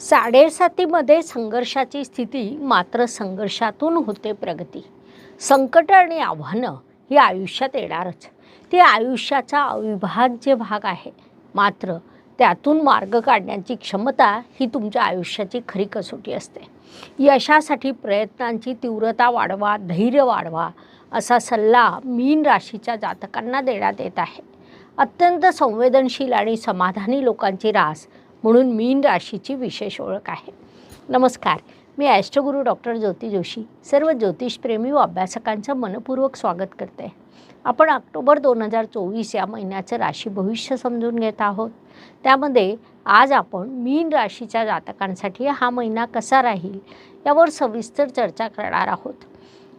साडेसातीमध्ये संघर्षाची स्थिती मात्र संघर्षातून होते प्रगती. संकट आणि आव्हानं ही आयुष्यात येणारच. ती आयुष्याचा अविभाज्य भाग आहे. मात्र त्यातून मार्ग काढण्याची क्षमता ही तुमच्या आयुष्याची खरी कसोटी असते. यशासाठी प्रयत्नांची तीव्रता वाढवा धैर्य वाढवा असा सल्ला मीन राशीच्या जातकांना देण्यात येत आहे. अत्यंत संवेदनशील आणि समाधानी लोकांची रास म्हणून मीन राशीची विशेष ओळख आहे. नमस्कार मी ॲस्ट्रोगुरू डॉक्टर ज्योती जोशी सर्व ज्योतिषप्रेमी व अभ्यासकांचं मनपूर्वक स्वागत करते. आपण ऑक्टोबर दोन हजार चोवीस या महिन्याचं राशी भविष्य समजून घेत आहोत. त्यामध्ये आज आपण मीन राशीच्या जातकांसाठी हा महिना कसा राहील यावर सविस्तर चर्चा करणार आहोत.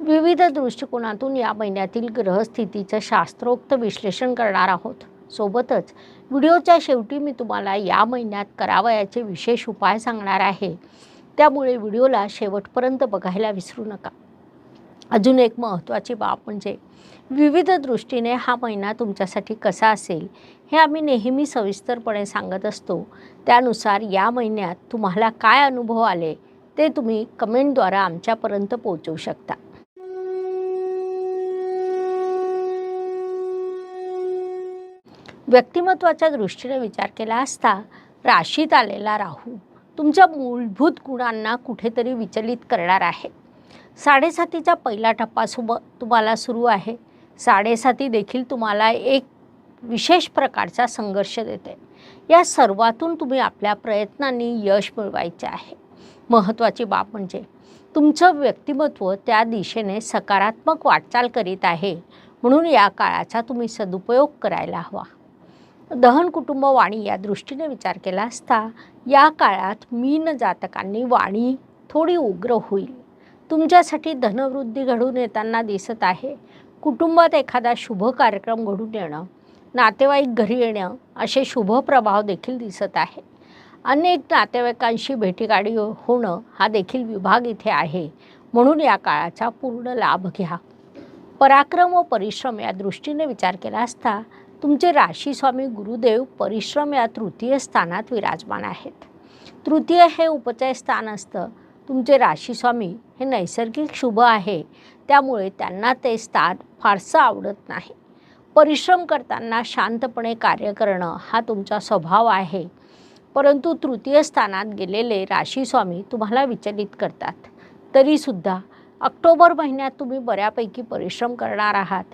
विविध दृष्टिकोनातून या महिन्यातील ग्रहस्थितीचं शास्त्रोक्त विश्लेषण करणार आहोत. सोबतच व्हिडिओच्या शेवटी मी तुम्हाला या महिन्यात करावयाचे विशेष उपाय सांगणार आहे. त्यामुळे व्हिडिओला शेवटपर्यंत बघायला विसरू नका. अजून एक महत्त्वाची बाब म्हणजे विविध दृष्टीने हा महिना तुमच्यासाठी कसा असेल हे आम्ही नेहमी सविस्तरपणे सांगत असतो. त्यानुसार या महिन्यात तुम्हाला काय अनुभव आले ते तुम्ही कमेंटद्वारा आमच्यापर्यंत पोहोचवू शकता. व्यक्तिमत्वाच्या दृष्टीने विचार केला असता राशीत आलेला राहू तुमच्या मूलभूत गुणांना कुठेतरी विचलित करणार आहे. साडेसातीचा पहिला टप्पा सुब तुम्हाला सुरू आहे. साडेसाती देखील तुम्हाला एक विशेष प्रकारचा संघर्ष देते. या सर्वातून तुम्ही आपल्या प्रयत्नांनी यश मिळवायचे आहे. महत्त्वाची बाब म्हणजे तुमचं व्यक्तिमत्व त्या दिशेने सकारात्मक वाटचाल करीत आहे. म्हणून या काळाचा तुम्ही सदुपयोग करायला हवा. दहन कुटुंब वाणी या दृष्टीने विचार केला असता या काळात मीन जातकांनी वाणी थोडी उग्र होईल. तुमच्यासाठी धनवृद्धी घडून येताना दिसत आहे. कुटुंबात एखादा शुभ कार्यक्रम घडून येणं नातेवाईक घरी येणं असे शुभ प्रभाव देखील दिसत आहे. अनेक नातेवाईकांशी भेटीगाडी होणं हा देखील विभाग इथे आहे. म्हणून या काळाचा पूर्ण लाभ घ्या. पराक्रम व परिश्रम या दृष्टीने विचार केला असता तुमचे राशी स्वामी गुरुदेव परिश्रम या तृतीय स्थानात विराजमान आहेत. तृतीय हे उपचय स्थान असतं. तुमचे राशी स्वामी हे नैसर्गिक शुभ आहे. त्यामुळे त्यांना ते स्थान फारसं आवडत नाही. परिश्रम करताना शांतपणे कार्य करणं हा तुमचा स्वभाव आहे. परंतु तृतीय स्थानात गेलेले राशी स्वामी तुम्हाला विचलित करतात. तरीसुद्धा ऑक्टोबर महिन्यात तुम्ही बऱ्यापैकी परिश्रम करणार आहात.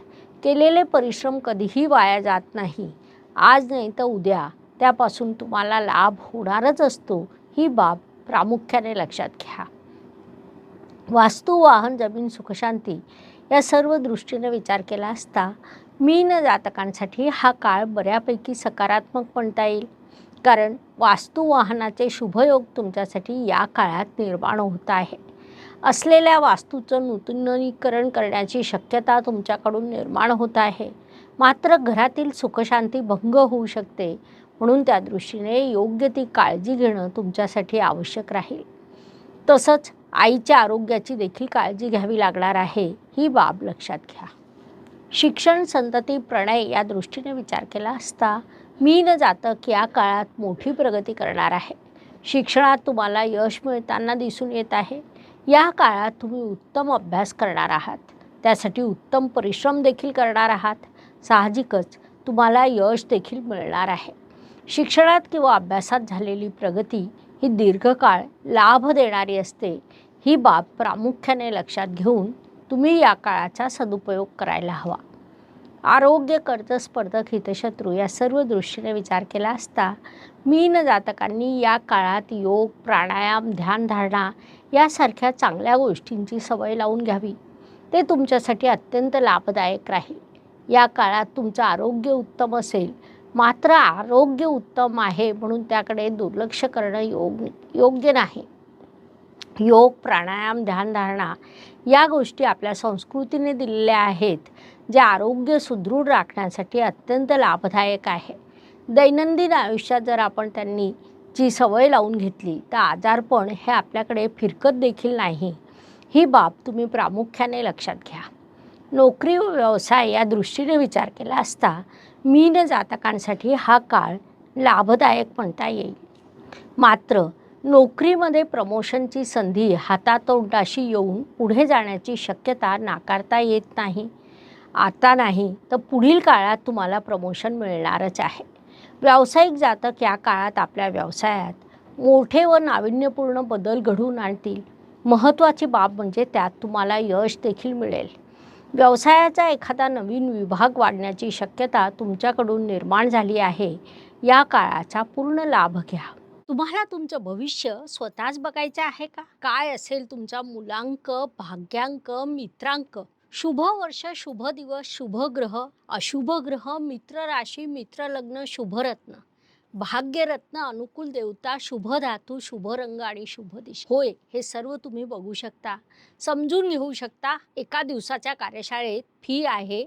केलेले परिश्रम कधीही वाया जात नाही. आज नाही तर उद्या. त्यापासून तुम्हाला लाभ होणारच असतो. ही बाब प्रामुख्याने लक्षात घ्या. वास्तू वाहन जमीन सुखशांती या सर्व दृष्टीने विचार केला असता मीन जातकांसाठी हा काळ बऱ्यापैकी सकारात्मक म्हणता येईल. कारण वास्तू वाहनाचे शुभयोग तुमच्यासाठी या काळात निर्माण होत आहे. असलेल्या वास्तूचं नूतनीकरण करण्याची शक्यता तुमच्याकडून निर्माण होत आहे. मात्र घरातील सुखशांती भंग होऊ शकते. म्हणून त्या दृष्टीने योग्य ती काळजी घेणं तुमच्यासाठी आवश्यक राहील. तसंच आईच्या आरोग्याची देखील काळजी घ्यावी लागणार आहे ही बाब लक्षात घ्या. शिक्षण संतती प्रणय या दृष्टीने विचार केला असता मीन जातक या काळात मोठी प्रगती करणार आहे. शिक्षणात तुम्हाला यश मिळताना दिसून येत आहे. या काळात तुम्ही उत्तम अभ्यास करणार आहात. त्यासाठी उत्तम परिश्रम देखील करणार आहात. साहजिकच तुम्हाला यश देखील मिळणार आहे. शिक्षणात किंवा अभ्यासात झालेली प्रगती ही दीर्घकाळ लाभ देणारी असते. ही बाब प्रामुख्याने लक्षात घेऊन तुम्ही या काळाचा सदुपयोग करायला हवा. आरोग्य कर्ज स्पर्धक हितशत्रू या सर्व दृष्टीने विचार केला असता मीन जातकांनी या काळात योग प्राणायाम ध्यानधारणा यासारख्या चांगल्या गोष्टींची सवय लावून घ्यावी. ते तुमच्यासाठी अत्यंत लाभदायक राहील. या काळात तुमचं आरोग्य उत्तम असेल. मात्र आरोग्य उत्तम आहे म्हणून त्याकडे दुर्लक्ष करणं योग योग्य नाही. योग प्राणायाम ध्यानधारणा या गोष्टी आपल्या संस्कृतीने दिलेल्या आहेत जे आरोग्य सुदृढ राखण्यासाठी अत्यंत लाभदायक आहे. दैनंदिन आयुष्यात जर आपण त्यांनी ची सवय लावून घेतली तर आजारपण हे आपल्याकडे फिरकत देखील नाही. ही बाब तुम्ही प्रामुख्याने लक्षात घ्या. नोकरी व व्यवसाय या दृष्टीने विचार केला असता मीन जातकांसाठी हा काळ लाभदायक म्हणता येईल. मात्र नोकरीमध्ये प्रमोशनची संधी हातातोंडाशी येऊन पुढे जाण्याची शक्यता नाकारता येत नाही. आता नाही तर पुढील काळात तुम्हाला प्रमोशन मिळणारच आहे. व्यावसायिक जातक या काळात आपल्या व्यवसायात मोठे व नाविन्यपूर्ण बदल घडवून आणतील. महत्त्वाची बाब म्हणजे त्यात तुम्हाला यश देखील मिळेल. व्यवसायाचा एखादा नवीन विभाग वाढण्याची शक्यता तुमच्याकडून निर्माण झाली आहे. या काळाचा पूर्ण लाभ घ्या. तुम्हाला तुमचं भविष्य स्वतःच बघायचं आहे का? काय असेल तुमचा मुलांक भाग्यांक मित्रांक? शुभ वर्ष शुभ दिवस शुभ ग्रह अशुभ ग्रह मित्र राशी मित्र लग्न शुभरत्न भाग्यरत्न अनुकूल देवता शुभ धातू शुभ रंग आणि शुभ दिशा. होय हे सर्व तुम्ही बघू शकता. समजून घेऊ शकता एका दिवसाच्या कार्यशाळेत फी आहे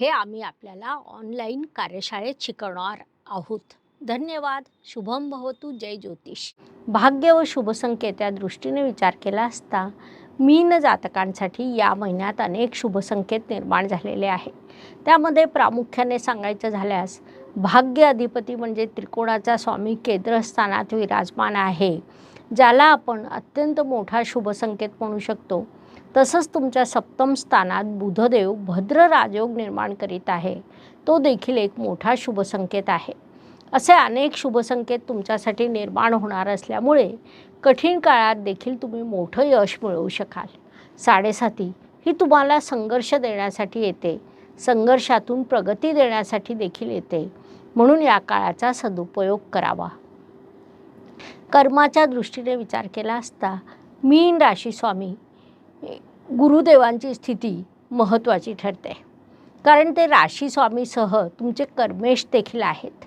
हे आम्ही आपल्याला ऑनलाईन कार्यशाळेत शिकवणार आहोत. धन्यवाद. शुभम भवतु. जय ज्योतिष. भाग्य व शुभसंकेत या दृष्टीने विचार केला असता मीन जातकांसाठी या महिन्यात अनेक शुभसंकेत निर्माण झालेले आहे त्यामध्ये प्रामुख्याने सांगायचं झाल्यास भाग्य अधिपती म्हणजे त्रिकोणाचा स्वामी केंद्रस्थानात विराजमान आहे ज्याला आपण अत्यंत मोठा शुभसंकेत म्हणू शकतो. तसंच तुमच्या सप्तम स्थानात बुधदेव भद्र राजयोग निर्माण करीत आहे. तो देखील एक मोठा शुभसंकेत आहे. असे अनेक शुभसंकेत तुमच्यासाठी निर्माण होणार असल्यामुळे कठीण काळात देखील तुम्ही मोठं यश मिळवू शकाल. साडेसाती ही तुम्हाला संघर्ष देण्यासाठी येते. संघर्षातून प्रगती देण्यासाठी देखील येते. म्हणून या काळाचा सदुपयोग करावा. कर्माच्या दृष्टीने विचार केला असता मीन राशी स्वामी गुरुदेवांची स्थिती महत्त्वाची ठरते. कारण ते राशी स्वामीसह तुमचे कर्मेश देखील आहेत.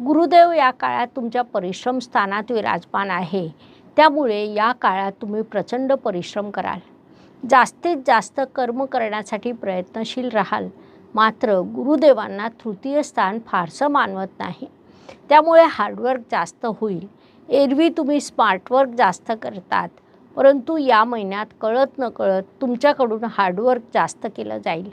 गुरुदेव या काळात तुमच्या परिश्रम स्थानात विराजमान आहे. त्यामुळे या काळात तुम्ही प्रचंड परिश्रम कराल. जास्तीत जास्त कर्म करण्यासाठी प्रयत्नशील राहाल. मात्र गुरुदेवांना तृतीय स्थान फारसं मानवत नाही. त्यामुळे हार्डवर्क जास्त होईल. एरवी तुम्ही स्मार्टवर्क जास्त करतात. परंतु या महिन्यात कळत न कळत तुमच्याकडून हार्डवर्क जास्त केलं जाईल.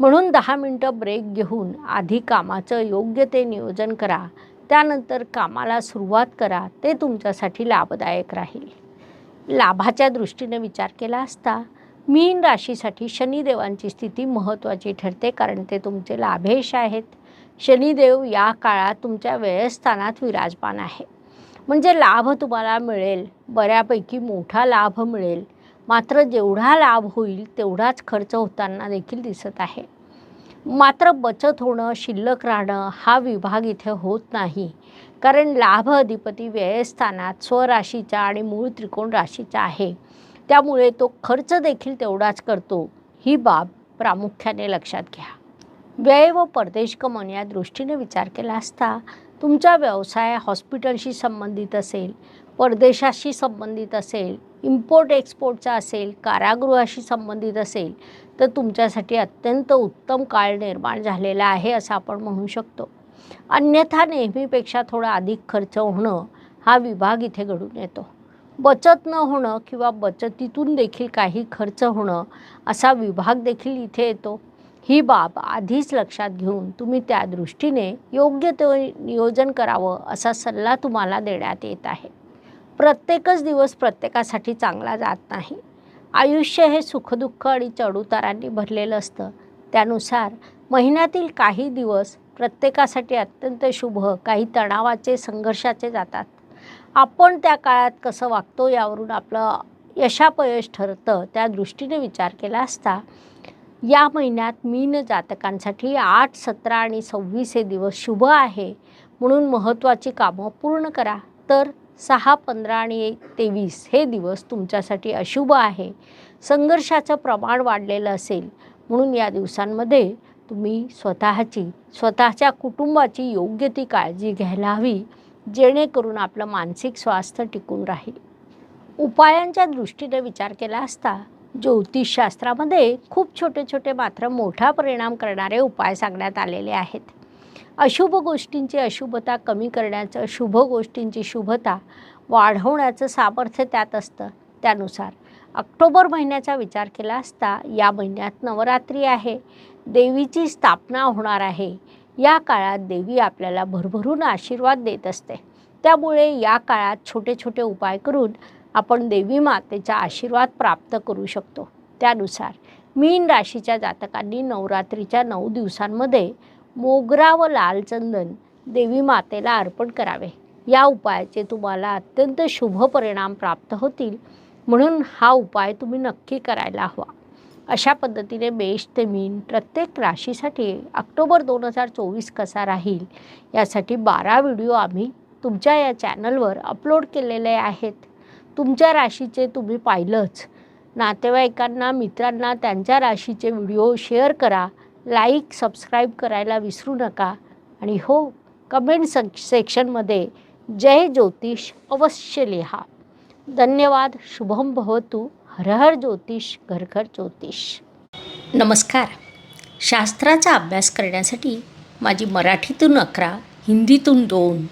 म्हणून दहा मिनटं ब्रेक घेऊन आधी कामाचं योग्य ते नियोजन करा. त्यानंतर कामाला सुरुवात करा. ते तुमच्यासाठी लाभदायक राहील. लाभाच्या दृष्टीने विचार केला असता मीन राशीसाठी शनिदेवांची स्थिती महत्त्वाची ठरते कारण ते तुमचे लाभेश आहेत. शनिदेव या काळात तुमच्या व्ययस्थानात विराजमान आहे म्हणजे लाभ तुम्हाला मिळेल. बऱ्यापैकी मोठा लाभ मिळेल. मात्र जेवढा लाभ होईल तेवढाच खर्च होताना देखील दिसत आहे. मात्र बचत होणं शिल्लक राहणं हा विभाग इथे होत नाही. कारण लाभ अधिपती व्ययस्थानात स्वराशीचा आणि मूळ त्रिकोण राशीचा आहे. त्यामुळे तो खर्च देखील तेवढाच करतो. ही बाब प्रामुख्याने लक्षात घ्या. व्यय व परदेश कमन या दृष्टीने विचार केला असता तुमचा व्यवसाय हॉस्पिटलशी संबंधित असेल परदेशाशी संबंधित असेल इम्पोर्ट एक्सपोर्टचा असेल कारागृहाशी संबंधित असेल तर तुमच्यासाठी अत्यंत उत्तम काळ निर्माण झालेला आहे असं आपण म्हणू शकतो. अन्यथा नेहमीपेक्षा थोडा अधिक खर्च होणं हा विभाग इथे घडून येतो. बचत न होणं किंवा बचतीतून देखील काही खर्च होणं असा विभाग देखील इथे येतो. ही बाब आधीच लक्षात घेऊन तुम्ही त्या दृष्टीने योग्य ते नियोजन करावं असा सल्ला तुम्हाला देण्यात येत आहे. प्रत्येकच दिवस प्रत्येकासाठी चांगला जात नाही. आयुष्य हे सुखदुःख आणि चढउतारांनी भरलेलं असतं. त्यानुसार महिन्यातील काही दिवस प्रत्येकासाठी अत्यंत शुभ काही तणावाचे संघर्षाचे जातात. आपण त्या काळात कसं वागतो यावरून आपलं यशापयश ठरतं त्या दृष्टीने विचार केला असता या महिन्यात मीन जातकांसाठी आठ सतरा आणि सव्वीस हे दिवस शुभ आहे. म्हणून महत्त्वाची कामं पूर्ण करा. तर सहा पंधरा आणि एक तेवीस हे दिवस तुमच्यासाठी अशुभ आहे. संघर्षाचं प्रमाण वाढलेलं असेल. म्हणून या दिवसांमध्ये तुम्ही स्वतःची स्वतःच्या कुटुंबाची योग्य ती काळजी घ्यायला हवी जेणेकरून आपलं मानसिक स्वास्थ्य टिकून राहील. उपायांच्या दृष्टीने विचार केला असता ज्योतिषशास्त्रामध्ये खूप छोटे छोटे मात्र मोठा परिणाम करणारे उपाय सांगण्यात आलेले आहेत. अशुभ गोष्टींची अशुभता कमी करण्याचं शुभ गोष्टींची शुभता वाढवण्याचं सामर्थ्य त्यात असतं. त्यानुसार ऑक्टोबर महिन्याचा विचार केला असता या महिन्यात नवरात्री आहे. देवीची स्थापना होणार आहे. या काळात देवी आपल्याला भरभरून आशीर्वाद देत असते. त्यामुळे या काळात छोटे छोटे उपाय करून आपण देवी मातेचा आशीर्वाद प्राप्त करू शकतो. त्यानुसार मीन राशीच्या जातकांनी नवरात्रीच्या नऊ दिवसांमध्ये मोगरा व लाल चंदन देवी मातेला अर्पण करावे. या उपायाचे तुम्हाला अत्यंत शुभ परिणाम प्राप्त होतील. म्हणून हा उपाय तुम्ही नक्की करायला हवा. अशा पद्धतीने मेष ते मीन प्रत्येक राशीसाठी ऑक्टोबर दोन हजार चोवीस कसा राहील यासाठी बारा व्हिडिओ आम्ही तुमच्या या चॅनलवर अपलोड केलेले आहेत. तुमच्या राशीचे तुम्ही पाहिलंच. नातेवाईकांना मित्रांना त्यांच्या राशीचे व्हिडिओ शेअर करा लाईक सबस्क्राईब करायला विसरू नका आणि हो कमेंट सेक सेक्शनमध्ये जय ज्योतिष अवश्य लिहा. धन्यवाद शुभम भवतु हर हर ज्योतिष घर घर ज्योतिष. नमस्कार. शास्त्राचा अभ्यास करण्यासाठी माझी मराठीतून अकरा हिंदीतून दोन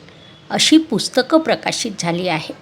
अशी पुस्तकं प्रकाशित झाली आहेत.